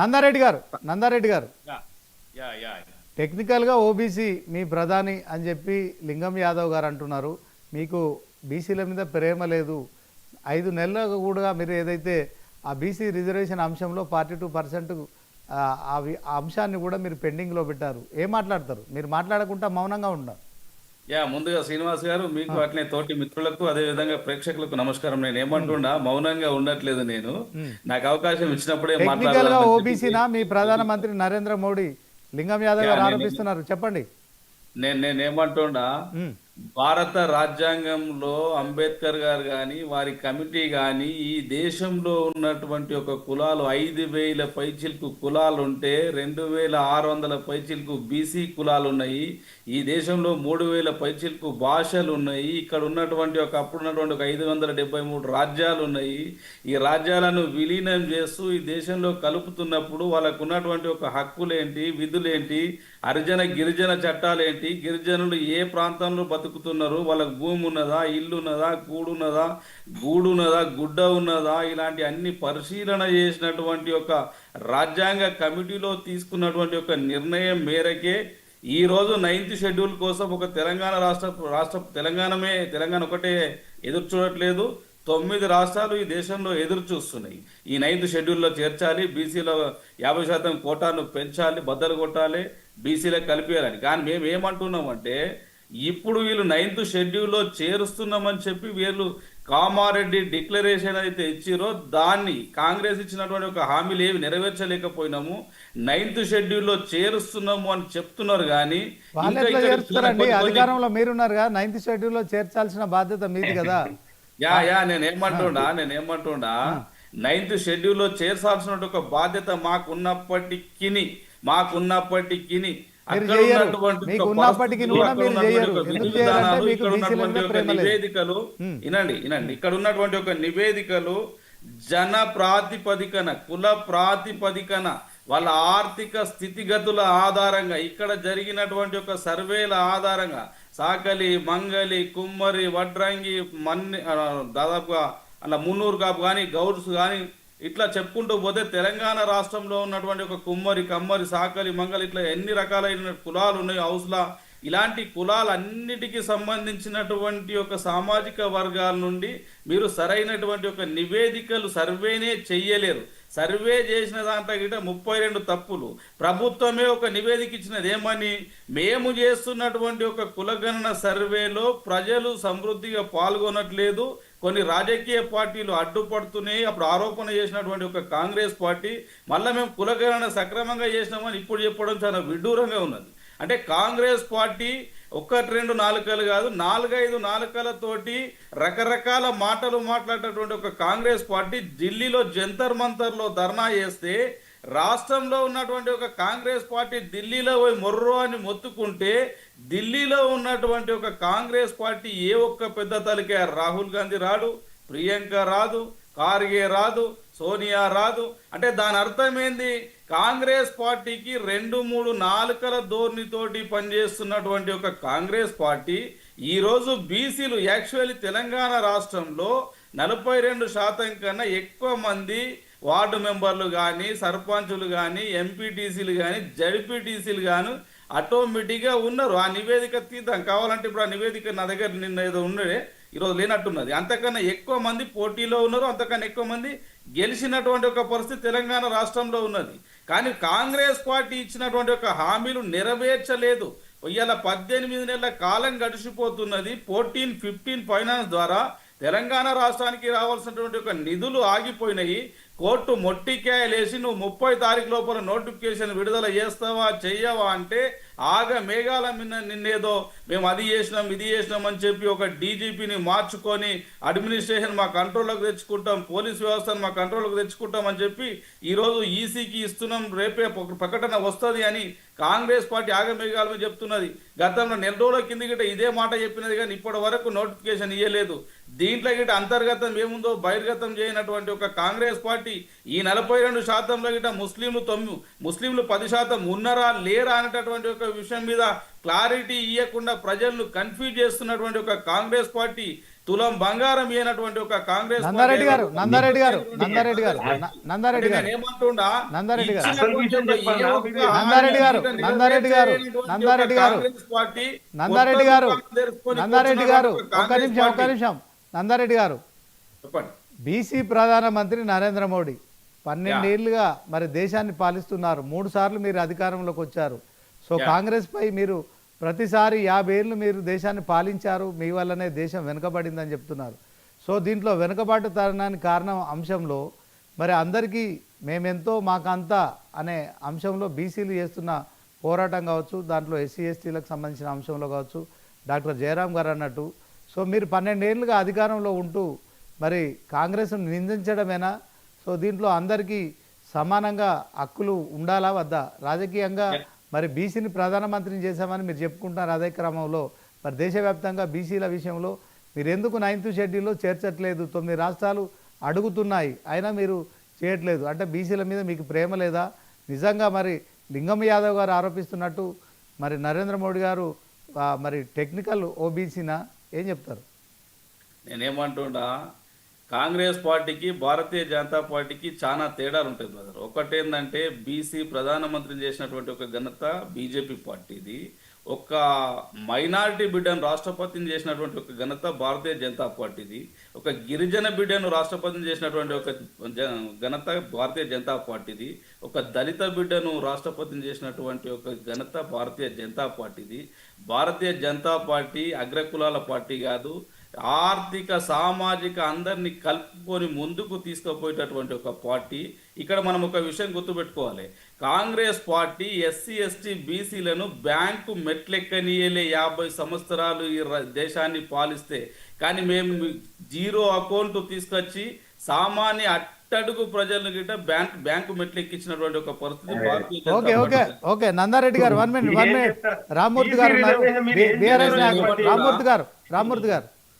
Nandareddy garu Nandareddy garu. Yeah yeah yeah టెక్నికల్గా OBC మీ ప్రధాని అని చెప్పి లింగం యాదవ్ గారు అంటున్నారు. మీకు బీసీల మీద ప్రేమ లేదు. ఐదు నెలలు కూడా మీరు ఏదైతే ఆ బీసీ రిజర్వేషన్ అంశంలో ఫార్టీ టూ పర్సెంట్ ఆ అంశాన్ని కూడా మీరు పెండింగ్లో పెట్టారు. ఏం మాట్లాడతారు? మీరు మాట్లాడకుండా మౌనంగా ఉన్నారు. యా ముందుగా శ్రీనివాస్ గారు మీకు అట్లే తోటి మిత్రులకు అదే విధంగా ప్రేక్షకులకు నమస్కారం. నేను ఏమంటున్నా మౌనంగా ఉండట్లేదు నేను. నాకు అవకాశం ఇచ్చినప్పుడే చెప్పి ఓబీసీనా మీ ప్రధానమంత్రి నరేంద్ర మోడీ? లింగం యాదవ్ గారు ఆరోపిస్తున్నారు. చెప్పండి. నేను నేను ఏమంటున్నా ఉమ్. భారత రాజ్యాంగంలో అంబేద్కర్ గారు కానీ వారి కమిటీ కానీ ఈ దేశంలో ఉన్నటువంటి ఒక కులాలు ఐదు వేల పైచిల్కు కులాలు ఉంటే రెండు వేల ఆరు వందల పైచిల్కు బీసీ కులాలు ఉన్నాయి. ఈ దేశంలో మూడు వేల పైచిల్కు భాషలు ఉన్నాయి. ఇక్కడ ఉన్నటువంటి ఒక అప్పుడు ఉన్నటువంటి ఒక ఐదు వందల డెబ్బై మూడు రాజ్యాలు ఉన్నాయి. ఈ రాజ్యాలను విలీనం చేస్తూ ఈ దేశంలో కలుపుతున్నప్పుడు వాళ్ళకు ఉన్నటువంటి ఒక హక్కులేంటి విధులేంటి అరిజన గిరిజన చట్టాలు ఏంటి? గిరిజనులు ఏ ప్రాంతంలో బతుకుతున్నారు? వాళ్ళకు భూమి ఉన్నదా? ఇల్లు ఉన్నదా? గూడు ఉన్నదా? గూడు ఉన్నదా? గుడ్డ ఉన్నదా? ఇలాంటి అన్ని పరిశీలన చేసినటువంటి ఒక రాజ్యాంగ కమిటీలో తీసుకున్నటువంటి ఒక నిర్ణయం మేరకే ఈరోజు నైన్త్ షెడ్యూల్ కోసం ఒక తెలంగాణ రాష్ట్ర రాష్ట్ర తెలంగాణమే తెలంగాణ ఒకటే ఎదురు చూడట్లేదు. తొమ్మిది రాష్ట్రాలు ఈ దేశంలో ఎదురు చూస్తున్నాయి. ఈ నైన్త్ షెడ్యూల్లో చేర్చాలి బీసీలో యాభై శాతం కోటాను పెంచాలి బద్దలు కొట్టాలి బీసీలకు కలిపేయాలని. కానీ మేము ఏమంటున్నామంటే ఇప్పుడు వీళ్ళు నైన్త్ షెడ్యూల్లో చేరుస్తున్నామని చెప్పి వీళ్ళు కామారెడ్డి డిక్లరేషన్ అయితే ఇచ్చిరో దాన్ని కాంగ్రెస్ ఇచ్చినటువంటి ఒక హామీలు ఏవి నెరవేర్చలేకపోయినాము నైన్త్ షెడ్యూల్లో చేరుస్తున్నాము అని చెప్తున్నారు కానీ అధికారంలో మీరున్నారుగా నైన్త్ షెడ్యూల్లో చేర్చాల్సిన బాధ్యత మీది కదా. యా యా నేను ఏమంటుండా నేను ఏమంటుండా నైన్త్ షెడ్యూల్లో చేర్చాల్సిన ఒక బాధ్యత మాకున్నప్పటికీ మాకున్నప్పటికీ. నివేదికలు వినండి వినండి. ఇక్కడ ఉన్నటువంటి ఒక నివేదికలు జన ప్రాతిపదికన కుల ప్రాతిపదికన వాళ్ళ ఆర్థిక స్థితిగతుల ఆధారంగా ఇక్కడ జరిగినటువంటి ఒక సర్వేల ఆధారంగా సాకలి మంగలి కుమ్మరి వడ్రంగి మన్ని దాదాపుగా అలా మున్నూరు కాపు కానీ గౌడ్స్ కానీ ఇట్లా చెప్పుకుంటూ పోతే తెలంగాణ రాష్ట్రంలో ఉన్నటువంటి ఒక కుమ్మరి కమ్మరి సాకలి మంగలి ఇట్లా ఎన్ని రకాలైన కులాలు ఉన్నాయి హౌస్లా ఇలాంటి కులాలన్నిటికీ సంబంధించినటువంటి ఒక సామాజిక వర్గాల నుండి మీరు సరైనటువంటి ఒక నివేదికలు సర్వేనే చెయ్యలేరు. సర్వే చేసిన దాంట్లో గిట ముప్పై రెండు తప్పులు. ప్రభుత్వమే ఒక నివేదిక ఇచ్చినది. ఏమని? మేము చేస్తున్నటువంటి ఒక కులగణన సర్వేలో ప్రజలు సమృద్ధిగా పాల్గొనట్లేదు. కొన్ని రాజకీయ పార్టీలు అడ్డుపడుతున్నాయి. అప్పుడు ఆరోపణ చేసినటువంటి ఒక కాంగ్రెస్ పార్టీ మళ్ళీ మేము కులగణన సక్రమంగా చేసినామని ఇప్పుడు చెప్పడం చాలా విడ్డూరంగా ఉన్నది. అంటే కాంగ్రెస్ పార్టీ ఒక్కటి రెండు నాలుకలు కాదు నాలుగైదు నాలుకలతోటి రకరకాల మాటలు మాట్లాడేటటువంటి ఒక కాంగ్రెస్ పార్టీ ఢిల్లీలో జంతర్ మంతర్లో ధర్నా చేస్తే రాష్ట్రంలో ఉన్నటువంటి ఒక కాంగ్రెస్ పార్టీ ఢిల్లీలో పోయి మొర్రో అని మొత్తుకుంటే ఢిల్లీలో ఉన్నటువంటి ఒక కాంగ్రెస్ పార్టీ ఏ ఒక్క పెద్ద తలకే? రాహుల్ గాంధీ రాడు ప్రియాంక రాదు కార్గే రాదు సోనియా రాదు. అంటే దాని అర్థం ఏంది? కాంగ్రెస్ పార్టీకి రెండు మూడు నాలుకల ధోరణితోటి పనిచేస్తున్నటువంటి ఒక కాంగ్రెస్ పార్టీ ఈరోజు బీసీలు యాక్చువల్లీ తెలంగాణ రాష్ట్రంలో నలభై రెండు శాతం కన్నా ఎక్కువ మంది వార్డు మెంబర్లు కానీ సర్పంచులు కానీ ఎంపీటీసీలు కానీ జడ్పీటీసీలు కానీ ఆటోమేటిక్గా ఉన్నారు. ఆ నివేదిక తీద్దాం. కావాలంటే ఇప్పుడు ఆ నివేదిక నా దగ్గర నిన్న ఏదో ఉన్నదే ఈరోజు లేనట్టున్నది. అంతకన్నా ఎక్కువ మంది పోటీలో ఉన్నారు అంతకన్నా ఎక్కువ మంది గెలిచినటువంటి ఒక పరిస్థితి తెలంగాణ రాష్ట్రంలో ఉన్నది. కానీ కాంగ్రెస్ పార్టీ ఇచ్చినటువంటి ఒక హామీలు నెరవేర్చలేదు. ఇవాళ పద్దెనిమిది నెలల కాలం గడిచిపోతున్నది. ఫోర్టీన్ ఫిఫ్టీన్ ఫైనాన్స్ ద్వారా తెలంగాణ రాష్ట్రానికి రావాల్సినటువంటి ఒక నిధులు ఆగిపోయినాయి. కోర్టు మొట్టికాయలేసి నువ్వు ముప్పై తారీఖు లోపల నోటిఫికేషన్ విడుదల చేస్తావా చెయ్యవా అంటే ఆగ మేఘాల మిన్న నిన్నేదో మేము అది చేసినాం ఇది చేసినాం అని చెప్పి ఒక డీజీపీని మార్చుకొని అడ్మినిస్ట్రేషన్ మా కంట్రోల్లోకి తెచ్చుకుంటాం పోలీస్ వ్యవస్థను మా కంట్రోల్లోకి తెచ్చుకుంటాం అని చెప్పి ఈరోజు ఈసీకి ఇస్తున్నాం రేపే ప్రకటన వస్తుంది అని కాంగ్రెస్ పార్టీ ఆగమేఘాలని చెప్తున్నది. గతంలో నెల రోజుల కింద గిట్ట ఇదే మాట చెప్పినది కానీ ఇప్పటి వరకు నోటిఫికేషన్ ఇవ్వలేదు దీంట్లో గిట్ట అంతర్గతం ఏముందో బహిర్గతం చేయనటువంటి ఒక కాంగ్రెస్ పార్టీ ఈ నలభై రెండు శాతంలో గిట్ట ముస్లింలు తొమ్మి ముస్లింలు పది శాతం ఉన్నారా లేరా అనేటటువంటి ఒక విషయం మీద క్లారిటీ ఇవ్వకుండా ప్రజలను కన్ఫ్యూజ్ చేస్తున్నటువంటి ఒక కాంగ్రెస్ పార్టీ తులం బంగారం ఇయ్యనటువంటి ఒక కాంగ్రెస్ నందారెడ్డి గారు నందారెడ్డి గారు నందారెడ్డి గారు నందారెడ్డి గారు ఏమంటుండా? నందారెడ్డి గారు. ఒక నందారెడ్డి గారు, నందారెడ్డి గారు, నందారెడ్డి ఒక గారు, నందారెడ్డి గారు నందారెడ్డి గారు ఒక నిమిషం ఒక్క పార్టీ. నిమిషం నందారెడ్డి గారు చెప్పండి బీసీ ప్రధానమంత్రి నరేంద్ర మోడీ పన్నెండేళ్ళుగా మరి దేశాన్ని పాలిస్తున్నారు మూడు సార్లు మీరు అధికారంలోకి వచ్చారు సో. కాంగ్రెస్ పై మీరు ప్రతిసారి యాభై ఏళ్ళు మీరు దేశాన్ని పాలించారు మీ వల్లనే దేశం వెనుకబడిందని చెప్తున్నారు. సో దీంట్లో వెనుకబాటు తరణానికి కారణం అంశంలో మరి అందరికీ మేమెంతో మాకంతా అనే అంశంలో బీసీలు చేస్తున్న పోరాటం కావచ్చు దాంట్లో ఎస్సీ ఎస్టీలకు సంబంధించిన అంశంలో కావచ్చు డాక్టర్ జయరాం గారు అన్నట్టు. సో మీరు పన్నెండేళ్ళుగా అధికారంలో ఉంటూ మరి కాంగ్రెస్ను నిందించడమేనా? సో దీంట్లో అందరికీ సమానంగా హక్కులు ఉండాలా వద్దా? రాజకీయంగా మరి బీసీని ప్రధానమంత్రిని చేశామని మీరు చెప్పుకుంటున్నారు అదే క్రమంలో. మరి దేశవ్యాప్తంగా బీసీల విషయంలో మీరు ఎందుకు నైన్త్ షెడ్యూల్లో చేర్చట్లేదు? తొమ్మిది రాష్ట్రాలు అడుగుతున్నాయి. అయినా మీరు చేయట్లేదు. అంటే బీసీల మీద మీకు ప్రేమ లేదా? నిజంగా మరి లింగం యాదవ్ గారు ఆరోపిస్తున్నట్టు మరి నరేంద్ర మోడీ గారు మరి టెక్నికల్ ఓబీసీనా? ఏం చెప్తారు? నేనేమంటుండా కాంగ్రెస్ పార్టీకి భారతీయ జనతా పార్టీకి చాలా తేడాలు ఉంటాయి బ్రదర్ ఒకటేందంటే బీసీ ప్రధానమంత్రిని చేసినటువంటి ఒక ఘనత బీజేపీ పార్టీది. ఒక మైనారిటీ బిడ్డను రాష్ట్రపతిని చేసినటువంటి ఒక ఘనత భారతీయ జనతా పార్టీది. ఒక గిరిజన బిడ్డను రాష్ట్రపతిని చేసినటువంటి ఒక ఘనత భారతీయ జనతా పార్టీది. ఒక దళిత బిడ్డను రాష్ట్రపతిని చేసినటువంటి ఒక ఘనత భారతీయ జనతా పార్టీది. భారతీయ జనతా పార్టీ అగ్రకులాల పార్టీ కాదు. ఆర్థిక సామాజిక అందరినీ కలుపుకొని ముందుకు తీసుకుపోయేటటువంటి ఒక పార్టీ. ఇక్కడ మనం ఒక విషయం గుర్తుపెట్టుకోవాలి. కాంగ్రెస్ పార్టీ ఎస్సీ ఎస్టీ బీసీలను బ్యాంకు మెట్లెక్కనీయలే యాభై సంవత్సరాలు ఈ దేశాన్ని పాలిస్తే. కానీ మేము జీరో అకౌంట్ తీసుకొచ్చి సామాన్య అట్టడుగు ప్రజలను గిట్ట బ్యాంక్ బ్యాంకు మెట్లెక్కించినటువంటి ఒక పరిస్థితి okay okay okay. Nandareddy garu one minute one minute? Rammurthy garu Rammurthy garu Rammurthy గారు.